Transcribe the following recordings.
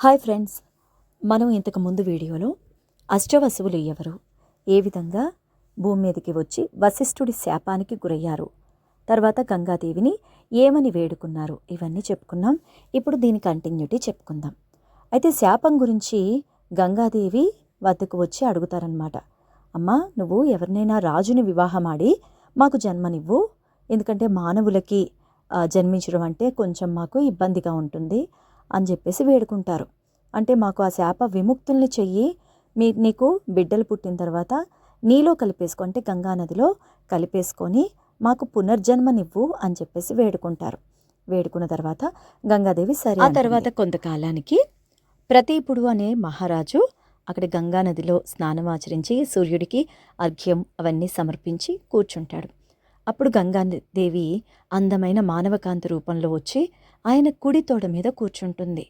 Hi friends. మనం ఇంతకు ముందు వీడియోలో అష్టవసువులు ఎవరు? ఏ విధంగా భూమి మీదకి వచ్చి వశిష్ఠుడి శాపానికి గురయ్యారు? తర్వాత గంగాదేవిని ఏమని వేడుకున్నారు? ఇవన్నీ చెప్పుకున్నాం. ఇప్పుడు దీని కంటిన్యూటీ చెప్పుకుందాం. అయితే శాపం గురించి గంగాదేవి వద్దకు వచ్చి అడుగుతారనమాట అమ్మా నువ్వు ఎవరినైనా రాజుని వివాహమాడి మాకు జన్మనివ్వు. ఎందుకంటే మానవులకి జన్మించడం అంటే కొంచెం మాకు ఇబ్బందిగా ఉంటుంది. అని చెప్పేసి వేడుకుంటారు. అంటే మాకు ఆ శాప విముక్తుల్ని చెయ్యి మీ నీకు బిడ్డలు పుట్టిన తర్వాత నీలో కలిపేసుకో అంటే గంగా నదిలో కలిపేసుకొని మాకు పునర్జన్మనివ్వు అని చెప్పేసి వేడుకుంటారు. వేడుకున్న తర్వాత గంగాదేవి సరే ఆ తర్వాత కొంతకాలానికి ప్రతీపుడు అనే మహారాజు అక్కడ గంగా నదిలో స్నానం ఆచరించి సూర్యుడికి అర్ఘ్యం అవన్నీ సమర్పించి కూర్చుంటాడు. అప్పుడు గంగాదేవి అందమైన మానవకాంతి రూపంలో వచ్చి ఆయన కుడి తోడ మీద కూర్చుంటుంది.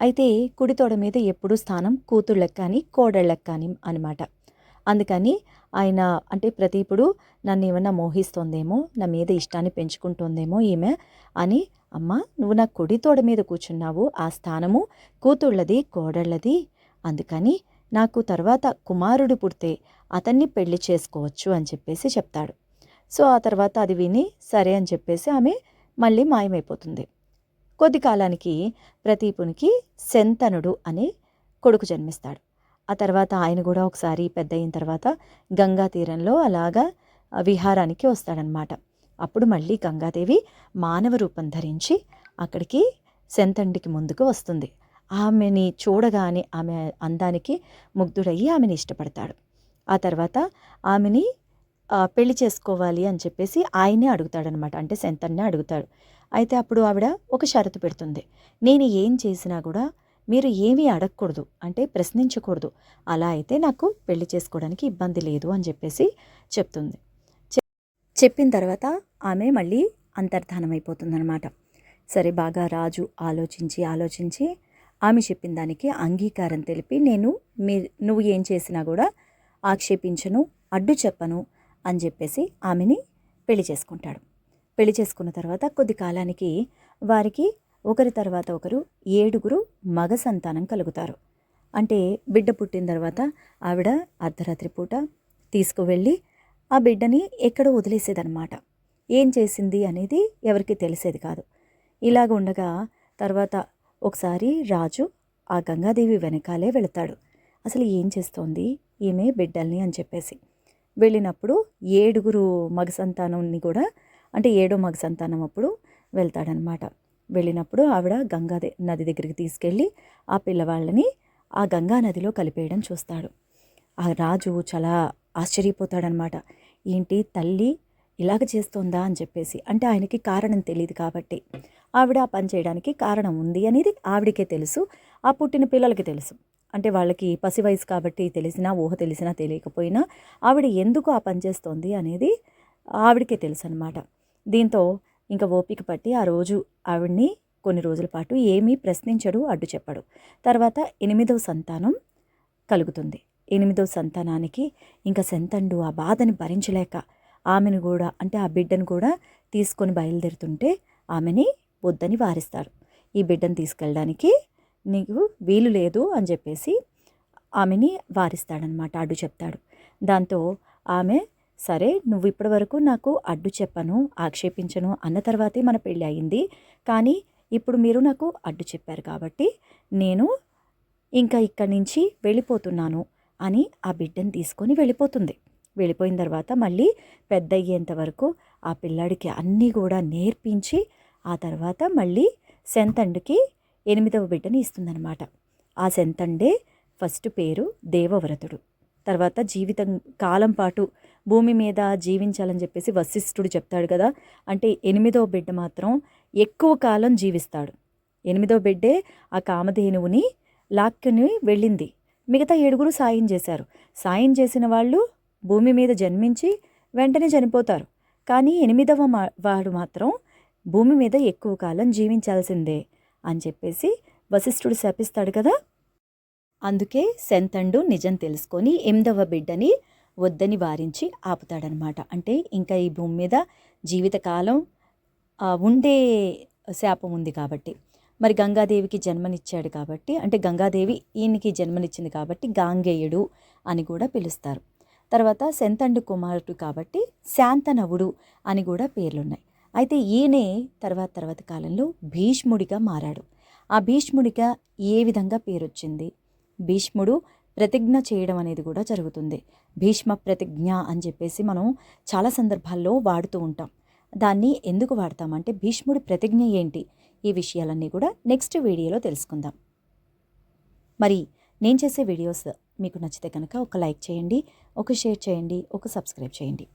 అయితే కుడి తోడ మీద ఎప్పుడూ స్థానం కూతుళ్ళకి కానీ కోడళ్ళకి కానీ అనమాట అందుకని ఆయన అంటే ప్రతీపుడు నన్ను ఏమన్నా మోహిస్తోందేమో నా మీద ఇష్టాన్ని పెంచుకుంటోందేమో ఈమె అని అమ్మ నువ్వు నా కుడి తోడ మీద కూర్చున్నావు ఆ స్థానము కూతుళ్ళది కోడళ్ళది. అందుకని నాకు తర్వాత కుమారుడు పుడితే అతన్ని పెళ్ళి చేసుకోవచ్చు అని చెప్పేసి చెప్తాడు. సో ఆ తర్వాత అది విని సరే అని చెప్పేసి ఆమె మళ్ళీ మాయమైపోతుంది. కొద్ది కాలానికి ప్రతీపునికి శంతనుడు అనే కొడుకు జన్మిస్తాడు. ఆ తర్వాత ఆయన కూడా ఒకసారి పెద్ద అయిన తర్వాత గంగా తీరంలో అలాగా విహారానికి వస్తాడనమాట అప్పుడు మళ్ళీ గంగాదేవి మానవ రూపం ధరించి అక్కడికి శంతండికి ముందుకు వస్తుంది. ఆమెని చూడగానే ఆమె అందానికి ముగ్ధుడయ్యి ఆమెని ఇష్టపడతాడు. ఆ తర్వాత ఆమెని పెళ్ళి చేసుకోవాలి అని చెప్పేసి ఆయనే అడుగుతాడనమాట. అంటే శంతన్నే అడుగుతాడు. అయితే అప్పుడు ఆవిడ ఒక షరతు పెడుతుంది. నేను ఏం చేసినా కూడా మీరు ఏమీ అడగకూడదు. అంటే ప్రశ్నించకూడదు. అలా అయితే నాకు పెళ్ళి చేసుకోవడానికి ఇబ్బంది లేదు అని చెప్పేసి చెప్తుంది. చెప్పిన తర్వాత ఆమె మళ్ళీ అంతర్ధానమైపోతుందనమాట సరే బాగా రాజు ఆలోచించి ఆలోచించి ఆమె చెప్పిన దానికి అంగీకారం తెలిపి నేను మీ నువ్వు ఏం చేసినా కూడా ఆక్షేపించను అడ్డు చెప్పను అని చెప్పేసి ఆమెని పెళ్ళి చేసుకుంటాడు. పెళ్ళి చేసుకున్న తర్వాత కొద్ది కాలానికి వారికి ఒకరి తర్వాత ఒకరు ఏడుగురు మగ సంతానం కలుగుతారు. అంటే బిడ్డ పుట్టిన తర్వాత ఆవిడ అర్ధరాత్రి పూట తీసుకువెళ్ళి ఆ బిడ్డని ఎక్కడో వదిలేసేదనమాట ఏం చేసింది అనేది ఎవరికి తెలిసేది కాదు. ఇలాగ ఉండగా తర్వాత ఒకసారి రాజు ఆ గంగాదేవి వెనకాలే వెళతాడు. అసలు ఏం చేస్తోంది? ఈమె బిడ్డల్ని అని చెప్పేసి. వెళ్ళినప్పుడు ఏడుగురు మగ సంతానాన్ని కూడా అంటే ఏడో మగ సంతానం అప్పుడు వెళ్తాడనమాట. వెళ్ళినప్పుడు ఆవిడ గంగా నది దగ్గరికి తీసుకెళ్ళి ఆ పిల్లవాళ్ళని ఆ గంగా నదిలో కలిపేయడం చూస్తాడు. ఆ రాజు చాలా ఆశ్చర్యపోతాడనమాట. ఏంటి తల్లి ఇలాగ చేస్తోందా? అని చెప్పేసి. అంటే ఆయనకి కారణం తెలియదు కాబట్టి. ఆవిడ ఆ పని చేయడానికి కారణం ఉంది అనేది ఆవిడకే తెలుసు ఆ పుట్టిన పిల్లలకి తెలుసు. అంటే వాళ్ళకి పసి వయసు కాబట్టి తెలిసినా ఊహ తెలిసినా తెలియకపోయినా ఆవిడ ఎందుకు ఆ పని చేస్తోంది అనేది ఆవిడకే తెలుసు అనమాట దీంతో ఇంకా ఓపిక పట్టి ఆ రోజు ఆవిడ్ని కొన్ని రోజుల పాటు ఏమీ ప్రశ్నించడు అడ్డు చెప్పడు. తర్వాత ఎనిమిదవ సంతానం కలుగుతుంది. ఎనిమిదవ సంతానానికి ఇంకా సెంతండు ఆ బాధని భరించలేక ఆమెను కూడా అంటే ఆ బిడ్డను కూడా తీసుకొని బయలుదేరుతుంటే ఆమెని వద్దని వారిస్తారు. ఈ బిడ్డను తీసుకెళ్ళడానికి నీకు వీలు లేదు అని చెప్పేసి ఆమెని వారిస్తాడనమాట అడ్డు చెప్తాడు. దాంతో ఆమె సరే నువ్వు ఇప్పటి వరకు నాకు అడ్డు చెప్పను ఆక్షేపించను అన్న తర్వాతే మన పెళ్ళి అయింది. కానీ ఇప్పుడు మీరు నాకు అడ్డు చెప్పారు కాబట్టి నేను ఇంకా ఇక్కడి నుంచి వెళ్ళిపోతున్నాను అని ఆ బిడ్డను తీసుకొని వెళ్ళిపోతుంది. వెళ్ళిపోయిన తర్వాత మళ్ళీ పెద్ద అయ్యేంత వరకు ఆ పిల్లాడికి అన్నీ కూడా నేర్పించి ఆ తర్వాత మళ్ళీ సెంతండ్కి ఎనిమిదవ బిడ్డని ఇస్తుందన్నమాట. ఆ సెంతండే ఫస్ట్ పేరు దేవవ్రతుడు. తర్వాత జీవితం కాలం పాటు భూమి మీద జీవించాలని చెప్పేసి వశిష్ఠుడు చెప్తాడు కదా. అంటే ఎనిమిదవ బిడ్డ మాత్రం ఎక్కువ కాలం జీవిస్తాడు. ఎనిమిదవ బిడ్డే ఆ కామధేనువుని లాక్కుని వెళ్ళింది. మిగతా ఏడుగురు సాయం చేశారు. సాయం చేసిన వాళ్ళు భూమి మీద జన్మించి వెంటనే చనిపోతారు. కానీ ఎనిమిదవ మా- వాడు మాత్రం భూమి మీద ఎక్కువ కాలం జీవించాల్సిందే. అని చెప్పేసి వశిష్ఠుడు శపిస్తాడు కదా. అందుకే శంతండు నిజం తెలుసుకొని ఎనిమిదవ బిడ్డని వద్దని వారించి ఆపుతాడనమాట. అంటే ఇంకా ఈ భూమి మీద జీవితకాలం ఉండే శాపం ఉంది కాబట్టి. మరి గంగాదేవికి జన్మనిచ్చాడు కాబట్టి అంటే గంగాదేవి ఈయనకి జన్మనిచ్చింది కాబట్టి గాంగేయుడు అని కూడా పిలుస్తారు. తర్వాత శంతండు కుమారుడు కాబట్టి శాంతనవుడు అని కూడా పేర్లున్నాయి. అయితే ఈయనే తర్వాత తర్వాత కాలంలో భీష్ముడిగా మారాడు. ఆ భీష్ముడిగా ఏ విధంగా పేరొచ్చింది? భీష్ముడు ప్రతిజ్ఞ చేయడం అనేది కూడా జరుగుతుంది. భీష్మ ప్రతిజ్ఞ అని చెప్పేసి మనం చాలా సందర్భాల్లో వాడుతూ ఉంటాం. దాన్ని ఎందుకు వాడతామంటే భీష్ముడి ప్రతిజ్ఞ ఏంటి? ఈ విషయాలన్నీ కూడా నెక్స్ట్ వీడియోలో తెలుసుకుందాం. మరి నేను చేసే వీడియోస్ మీకు నచ్చితే కనుక ఒక లైక్ చేయండి ఒక షేర్ చేయండి ఒక సబ్స్క్రైబ్ చేయండి.